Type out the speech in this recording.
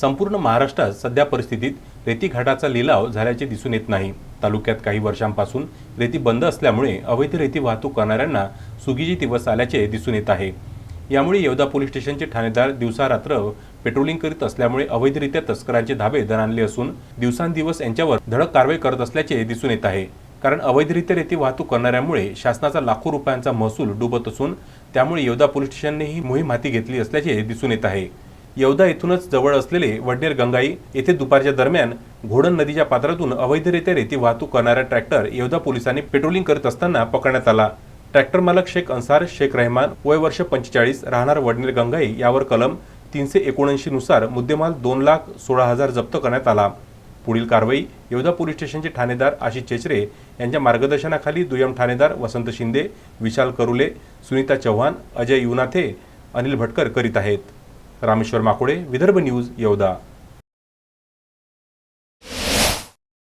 संपूर्ण महाराष्ट्रात सध्या परिस्थितीत रेतीघाटाचा लिलाव झाल्याचे दिसून येत नाही. तालुक्यात काही वर्षांपासून रेती बंद असल्यामुळे अवैध रेती वाहतूक करणाऱ्यांना सुगीचे दिवस आल्याचे दिसून येत आहे. यामुळे येवदा पोलीस स्टेशनचे ठाणेदार दिवसा रात्र पेट्रोलिंग करीत असल्यामुळे अवैधरित्या तस्करांचे धाबे दणाणले असून दिवसांदिवस यांच्यावर धडक कारवाई करत असल्याचे दिसून येत आहे. कारण अवैधरित्या रेती वाहतूक करणाऱ्यामुळे शासनाचा लाखो रुपयांचा महसूल डुबत असून त्यामुळे येवदा पोलीस स्टेशनने ही मोहीम हाती घेतली असल्याचे दिसून येत आहे. येवदा येथूनच जवळ असलेले वडनेर गंगाई येथे दुपारच्या दरम्यान घोडण नदीच्या पात्रातून अवैधरित्या रेती वाहतूक करणारा ट्रॅक्टर येवदा पोलिसांनी पेट्रोलिंग करत असताना पकडण्यात आला. ट्रॅक्टर मालक शेख अन्सार शेख रहमान वय वर्ष पंचेचाळीस राहणार वडनेर गंगाई यावर कलम तीनशे एकोणऐंशी नुसार मुद्देमाल दोन लाख सोळा हजार जप्त करण्यात आला. पुढील कारवाई येवदा पोलीस स्टेशनचे ठाणेदार आशिष चेचरे यांच्या मार्गदर्शनाखाली दुय्यम ठाणेदार वसंत शिंदे विशाल करुले सुनीता चव्हाण अजय युनाथे अनिल भटकर करीत आहेत. रामेश्वर माकोडे विदर्भ न्यूज येवदा.